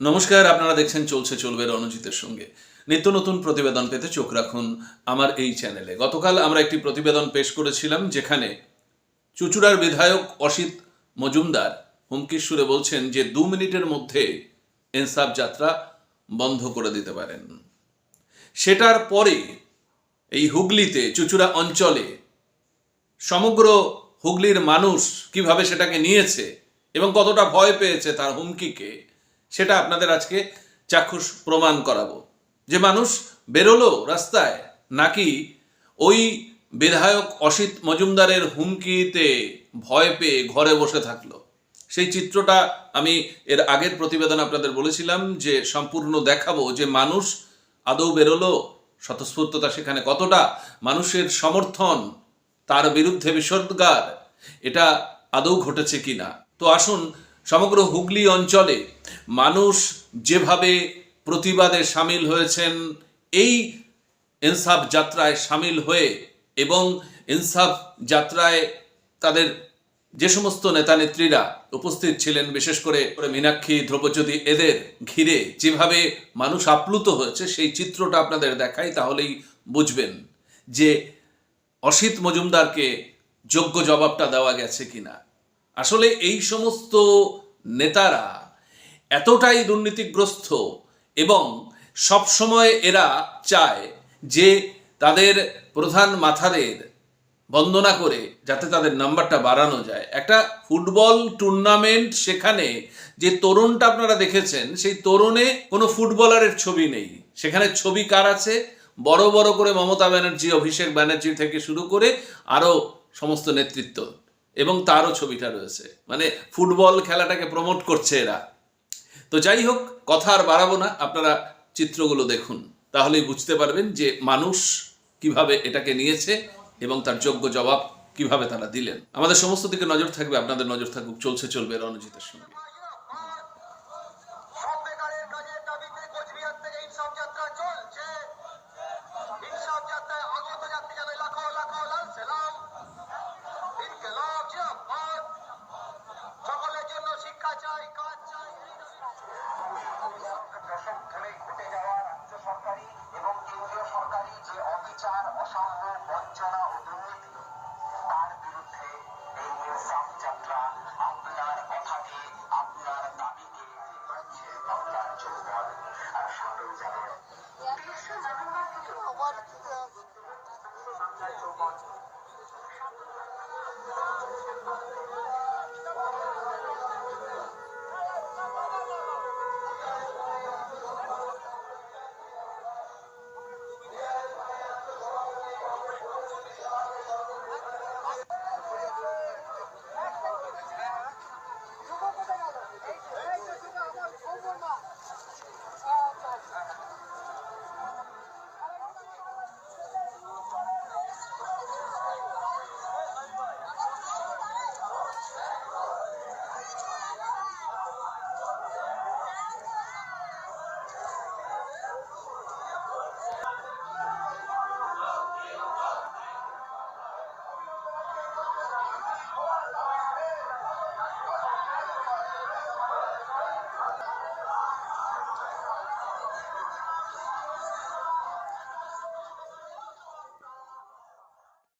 নমস্কার, আপনারা দেখছেন চলছে চলবে রণজিতের সঙ্গে। নিত্য নতুন প্রতিবেদন পেতে চোখ রাখুন আমার এই চ্যানেলে। গতকাল আমরা একটি প্রতিবেদন পেশ করেছিলাম যেখানে চুচুড়ার বিধায়ক অসিত মজুমদার হুমকির সুরে বলছেন যে দু মিনিটের মধ্যে এনসাফ যাত্রা বন্ধ করে দিতে পারেন। সেটার পরে এই হুগলিতে, চুচুড়া অঞ্চলে সমগ্র হুগলির মানুষ কীভাবে সেটাকে নিয়েছে এবং কতটা ভয় পেয়েছে তার হুমকিকে সেটা আপনাদের আজকে চাক্ষুষ প্রমাণ করাবো। যে মানুষ বেরোলো রাস্তায়, নাকি ওই বিধায়ক অসিত মজুমদারের হুমকিতে ভয় পেয়ে ঘরে বসে থাকল? সেই চিত্রটা আমি এর আগের প্রতিবেদন আপনাদের বলেছিলাম যে সম্পূর্ণ দেখাবো যে মানুষ আদৌ বেরোলো, স্বতঃস্ফূর্ততা সেখানে কতটা, মানুষের সমর্থন, তার বিরুদ্ধে বিসর্গার, এটা আদৌ ঘটেছে কিনা? তো আসুন সমগ্র হুগলি অঞ্চলে মানুষ যেভাবে প্রতিবাদে সামিল হয়েছেন, এই ইনসাফ যাত্রায় সামিল হয়ে এবং ইনসাফ যাত্রায় তাদের যে সমস্ত নেতা নেত্রীরা উপস্থিত ছিলেন, বিশেষ করে মীনাক্ষী, দ্রৌপদী, এদের ঘিরে যেভাবে মানুষ আপ্লুত হয়েছে, সেই চিত্রটা আপনাদের দেখাই, তাহলেই বুঝবেন যে অসিত মজুমদারকে যোগ্য জবাবটা দেওয়া গেছে কিনা। আসলে এই সমস্ত নেতারা এতটাই দুর্নীতিগ্রস্ত এবং সবসময় এরা চায় যে তাদের প্রধান মাথাদের বন্দনা করে যাতে তাদের নাম্বারটা বাড়ানো যায়। একটা ফুটবল টুর্নামেন্ট সেখানে যে তরুণটা আপনারা দেখেছেন, সেই তরুণে কোনো ফুটবলারের ছবি নেই। সেখানে ছবি কার আছে? বড় বড় করে মমতা ব্যানার্জি, অভিষেক ব্যানার্জি থেকে শুরু করে আরও সমস্ত নেতৃত্ব এবং তারও ছবিটা রয়েছে। মানে ফুটবল খেলাটাকে প্রমোট করছে এরা। তো যাই হোক কথা আর বাড়াবো না, আপনারা চিত্রগুলো দেখুন। তাহলেই বুঝতে পারবেন যে মানুষ কীভাবে এটাকে নিয়েছে এবং তার যোগ্য জবাব কীভাবে তারা দিলেন। আমাদের সমস্ত দিকে নজর থাকবে, আপনাদের নজর থাকুক, চলছে, চলবে রণজিতের সঙ্গে। অবিচার বঞ্চনা ও দুর্নীতি। তার বিরুদ্ধে এই ইনসাফ যাত্রা আপনার কথাকে আপনার দাবিকে হচ্ছে বাংলার যৌবন আর সামনে যাবেন বাংলার যৌবন